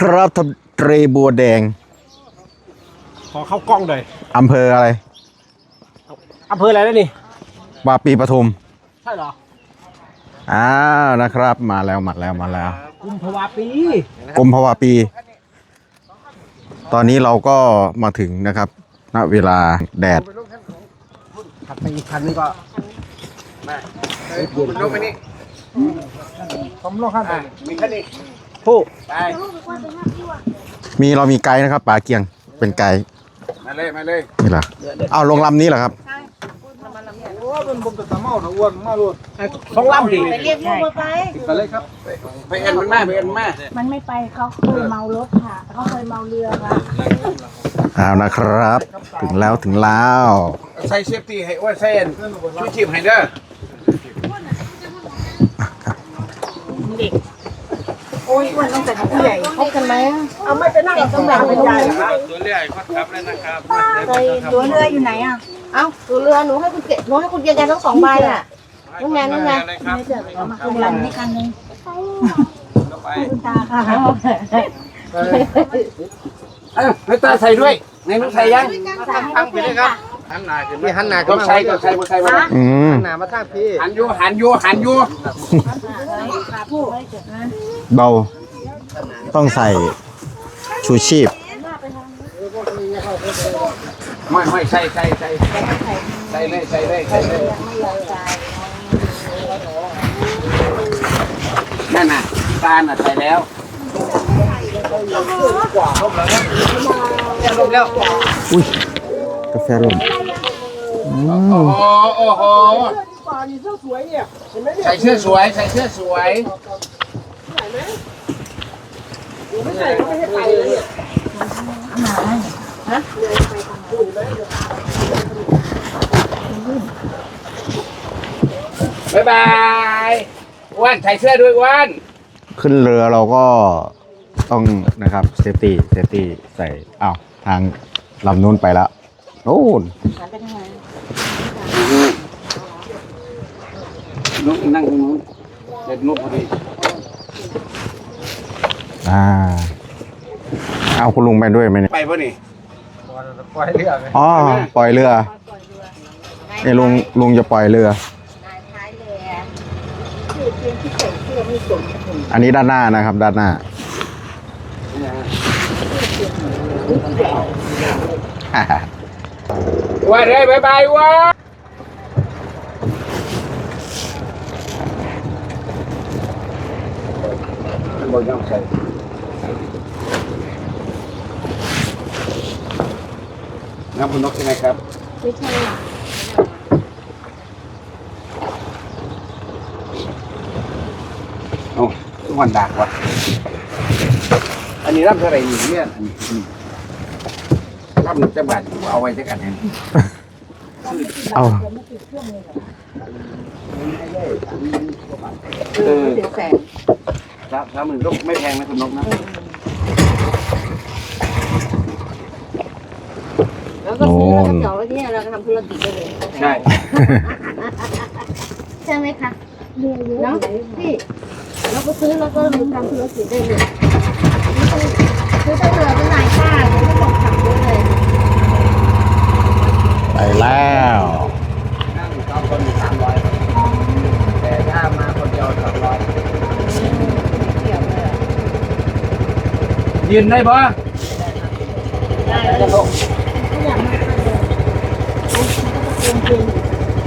ครับทะเลบัวแดง ขอเข้ากล้องหน่อยอำเภออะไรอำเภออะไรแล้วนี่วาปีปทุม ใช่เหรออ้าวนะครับ มาแล้วมาแล้วมาแล้วกุมภาวะปีกรมภาวะปี ตอนนี้เราก็มาถึงนะครับ ณ เวลาแดดขับไปอีกคันนึงก็ลงไปนี่ ผมลงข้างไปมีแค่นี้ผู้ไปมีเรามีไกด์นะครับป่าเกียงเป็นไกด์มาเลยมาเลยนี่เหรอเอาลงลำนี้เหรอครับสองลำดิไปเรียกลูกมาไปไปเลยครับไปไปเอ็นมันมาไปเอ็นมันมามันไม่ไปเขาเคยเมารถค่ะเขาเคยเมาเรือค่ะเอานะครับ ถึงแล้วถึงแล้วใส่เซฟตี้ให้อ้วนใส่เอ็นช่วยชีพให้เด้อ โอ้ยอ้วนต้องแต่ผู้ใหญ่พบกันไหมเอาไม่ไปนั่งต้องแบ่งเป็นใหญ่ตัวเรื่อยคนขับเลยนะครับตัวเรืออยู่ไหนอะ เอ้าตัวเรือหนูให้คุณเกหนูให้คุณเย็นยันทั้งสองใบอะนู่นไงนู่นไงเลยครับเอามาคุณลำนี่คันนึงไปคุณตาค่ะเอ้าให้ตาใส่ด้วยในนู้นใส่ยังตั้งไปเลยครับ หันหน้าขึ้นพี่หันหน้าต้องใส่ต้องใส่บ่ใส่บ่อืมหนามาทางพี่หันอยู่หันอยู่หันอยู่เบา ต้องใส่ชูชีพ ไม่ไม่ใส่ใส่ใส่ใส่เลยใส่เลยใส่เลยนั่นน่ะตาน่ะใส่แล้วอุ้ยกาแฟลม โอ้โหโอ้โหใส่เสื้อสวยใส่เสื้อสวยบ๊ายบายอ้วนใส่เสื้อด้วยอ้วนขึ้นเรือเราก็ต้องนะครับเซฟตี้เซฟตี้ใส่อ้าวทางลำนู้นไปแล้วโน่นนุ๊ กนั่งตรงนู้นเด็ดนุ๊กพอดีอ่า เอาคุณลุงไปด้วยไหมเนี่ยไปป่ะนี่ปล่อยเรือไงอ๋อปล่อยเรือเนี่ยลุงลุงจะปล่อยเรือ อันนี้ด้านหน้านะครับ ด้านหน้าอ้วนเลยบ๊ายบายอ้วน บนยังใส่น้ำคุณนกใช่ไหมครับ ไม่ใช่โอ้ทุกวันดักว่ะอันนี้รับเท่าไหร่นี่เนี่ยอันนี้นี่รับหนึ่งจะบาทเอาไว้จะกันเองเอาเออถึงแสน สามสามหมื่นก็ไม่แพงนะคุณนกนะแล้วก็ซื้อแล้วก็จอดไว้ที่นี่เราก็ทำธุรกิจได้เลยใช่ ใช่ไหมคะเนาะพี่เราก็ซื้อแล้วก็ทำธุรกิจได้เลยคือถ้าเกิดเป็นนายป้าเราก็ต้องขับรถเลย ไปแล้ว นั่งสองคนสามร้อยแต่ถ้ามาคนเดียวสองร้อย เกี่ยวเลย ยืนได้ปะได้เลยอยากมา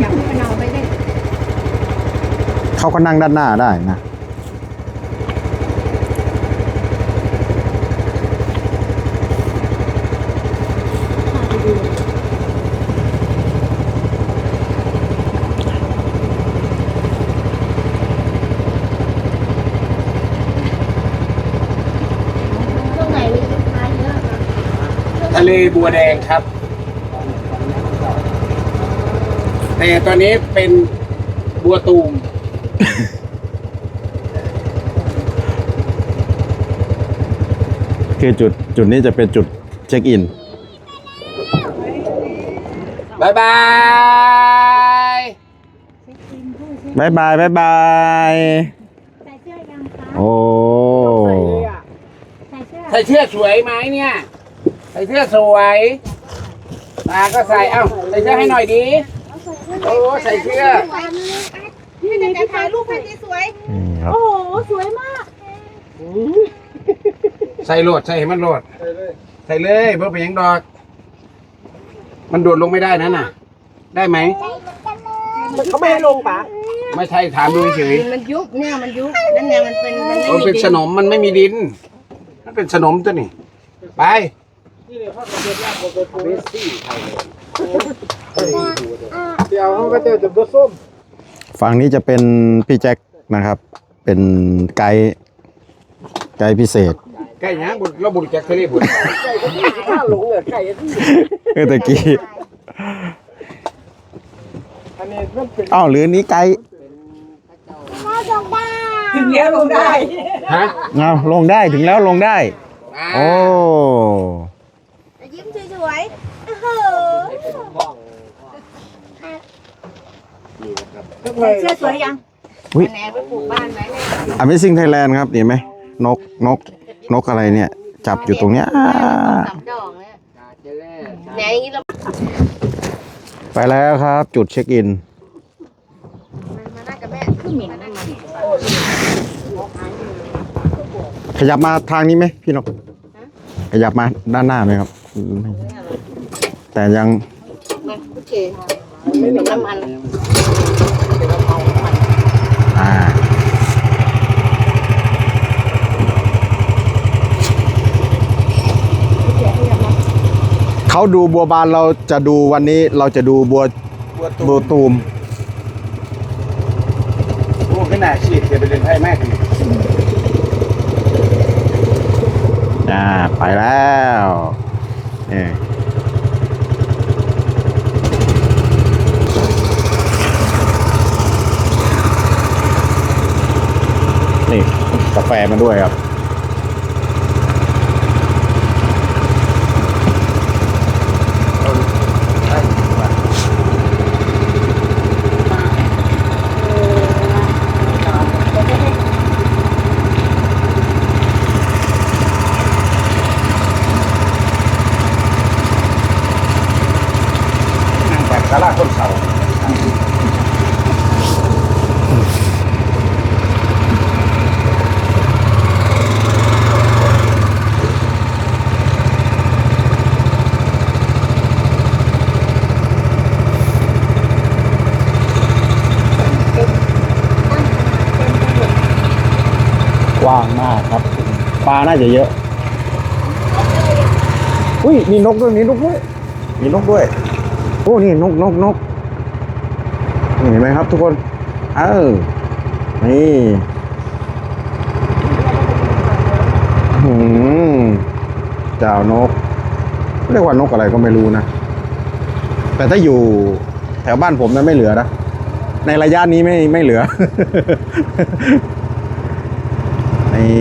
อยากให้มันเอาไปได้เขาก็นั่งด้านหน้าได้นะ ช่วงไหนมีลูกค้าเยอะคะ ทะ เลบัวแดงครับ แต่ตอนนี้เป็นบัวตูม คือจุดจุดนี้จะเป็นจุดเช็คอินบายบาย บายบายบายบาย ใส่เสื้อยังคะ โอ้ ใส่เสื้อสวยไหมเนี่ยใส่เสื้อสวยตาก็ใส่เอ้าใส่เสื้อให้หน่อยดีโอ้ใส่เสื้อพี่จะจะถ่ายรูปให้สวยนี่ครับโอ้โหสวยมากใส่โหลดใส่ให้มันโหลดใส่เลยเพื่อไปนหยังดอก มันโดดลงไม่ได้นั่นน่ะ ได้ไหมเขาไม่ให้ลงปะไม่ใช่ถามดูเฉยมันยุบเนี่ยมันยุบนั่นไงมันเป็นมันไม่มันมีเป็นดิขนมมันไม่มีดิน มันเป็นขนมตัวนี่ไป เดี๋ยวเขาก็เจอจุดตัวส้มฝั่งนี้จะเป็นพี่แจ็คนะครับ เป็นไกด์ไกด์พิเศษใกล้ยังบุญเราบุญแจ็คเคยเรียกบุญข้าหลงเลยไก่ที่เออตะกี้อันนี้มันเป็นอ้าวหรือนี้ไกด์ถึงแล้วลงได้ฮะเอาลงได้ถึงแล้วลงได้ โอ้ ยิ้มสวยๆโอ้โห ใส่เสื้อสวยยังอุ๊ยแหนไปปลูกบ้านไหมเนี่ย Amazing Thailand ครับเห็นไหมนกนกนกอะไรเนี่ย จับอยู่ตรงเนี้ยอ่าสามดอกเนี่ยแหนอย่างนี้เราไปแล้วครับ จุดเช็คอิน มาน่าจะแม่ขึ้นหมิ่นนั่นมันขยับมาทางนี้ไหมพี่นกขยับมาด้านหน้าไหมครับไม่แต่ยังมาโอเคไม่มีน้ำมัน เขาดูบัวบานเราจะดูวันนี้เราจะดูบัวบัวตูมโอ้ขึ้นหน้าชีพจะไปเรียนไทยแม่กันอ่าไปแล้วนี่นี่กาแฟมาด้วยครับ นั่งแบบสาราคนเสา ก ว้างมากครับ ปลาน่าจะเยอะ อุ้ยมีนกด้วยมีนกด้วยมีนกด้วย โอ้นี่นกนกนกนี่เห็นไหมครับทุกคน เออนี่หืมเจ้านก เรียกว่านกอะไรก็ไม่รู้นะ แต่ถ้าอยู่แถวบ้านผมนั้นไม่เหลือนะ ในระยะนี้ไม่ไม่เหลือ นี่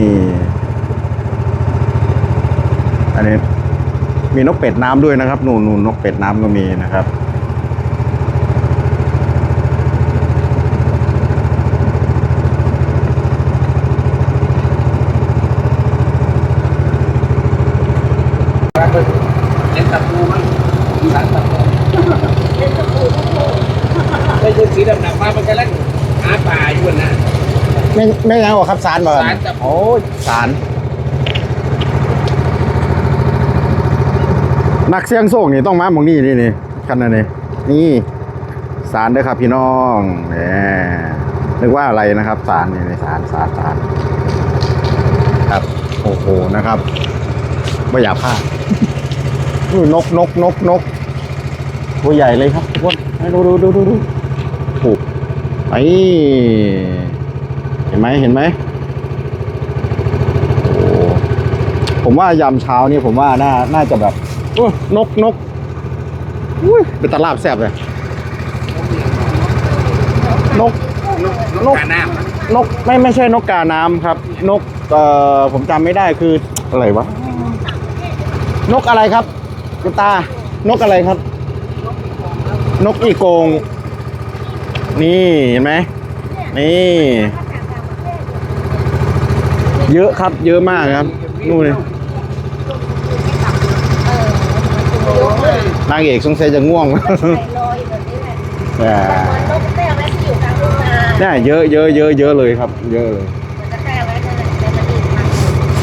อันนี้มีนกเป็ดน้ำด้วยนะครับ นูนนูนนกเป็ดน้ำก็มีนะครับ เล่นตะปูมั้งสันตะปูเล่นตะปูไม่ใช่สีดำๆมามันกำลังหาป่าอยู่นะ ไม่ไม่ยังหรอครับสารมาศาลครับ โอ้ยสารนักเสียงโซ่งนี่ต้องมาหมองนี่นี่นี่คันนั้นนี่นี่สารเด้อครับพี่น้องเนี่ยนึกว่าอะไรนะครับสารนี่นี่สารสารสารครับโอ้โหนะครับไม่อยากพลาดอุ้ยนกนกนกนกตัวใหญ่เลยครับทุกคนให้ดูดูดูดูดู ถูกไปเห็น ไหมเห็นไหมผมว่ายามเช้านี่ผมว่าน่าน่าจะแบบนกนกอุ้ยเป็นตลาบแซ่บเลย นกนกกาน้ำนกไม่ไม่ใช่นกกาน้ำครับ นกเอ่อผมจำไม่ได้คืออะไรวะนกอะไรครับคุณตานกอะไรครับ นกอีโกง นี่เห็นไหมนี่ เยอะครับ เยอะมากครับนู่นเลยนางเอกสงสัยจะง่วงเนี่ยเยอะเยอะเยอะเยอะเลยครับ เยอะเลย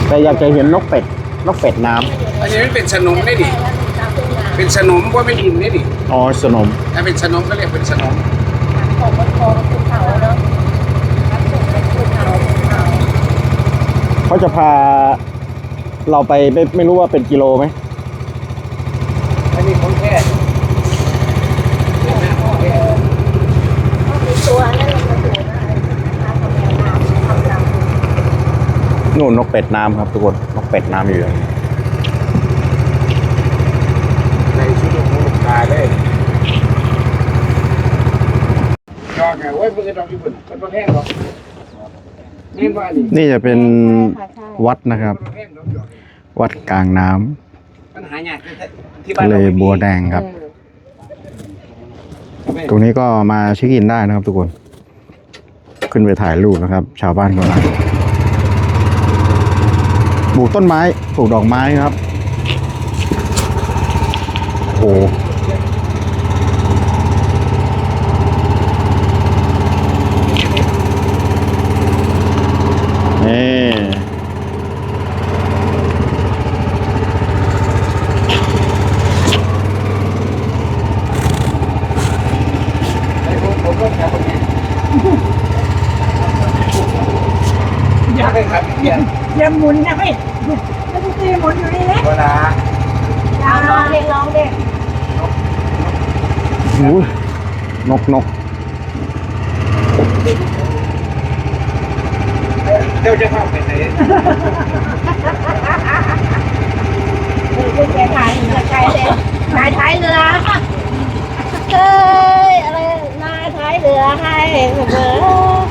แต่อยากจะเห็นนกเป็ดนกเป็ดน้ำอันนี้มัเป็นชนมได้ดิเป็นชนมว่าไม่ดินได้ดิอ๋อชนมถ้าเป็นชนมก็เรียกเป็นชนมของมัน เขาจะพาเราไปไม่ไม่รู้ว่าเป็นกิโลไหมอันนี้ของแท้ตัวนั่นมันจะอยู่นู่นนกเป็ดน้ำครับทุกคนนกเป็ดน้ำอยู่ตรงนี้ในชุดลูกหูลูกตาเลยยอดไงเว้ยมึงจะต้องญี่ปุ่นมันต้องแห้งหรอเล่ นว่านี่นี่จะเป็นวัดนะครับมันแห้งหรอกยอดวัดกลางน้ำมันหายากที่บ้าทะนเลเราไม่มีบัวแดงครับ ตรงนี้ก็มาเช็คอินได้นะครับทุกคน ขึ้นไปถ่ายรูปนะครับ ชาวบ้านก็มาปลูกต้นไม้ปลูกดอกไม้ครับโอ้โหนี่ ไอ้ผมผมก็แค่คนนี้ ยากเลยครับเพียนอย่าหมุนนะพี่แล้วพี่ตีหมุนอยู่นี่นะเวลาเอาลองเด็กลองเด็กหูยนกนกเดี๋ยวจะเข้าไปไหนคุณแกถ่ายจะไกลเลยนายท้ายเรือเฮ้ยอะไรนายท้ายเรือให้เบอร์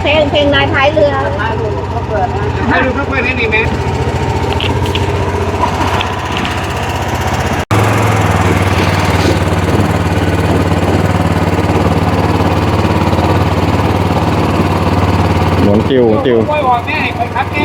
เพลงเพลงนายท้ายเรือให้ดูเพื่ อนๆนี่ไหมหลวงติวติวกล้วยออกแม่ไปครับแม่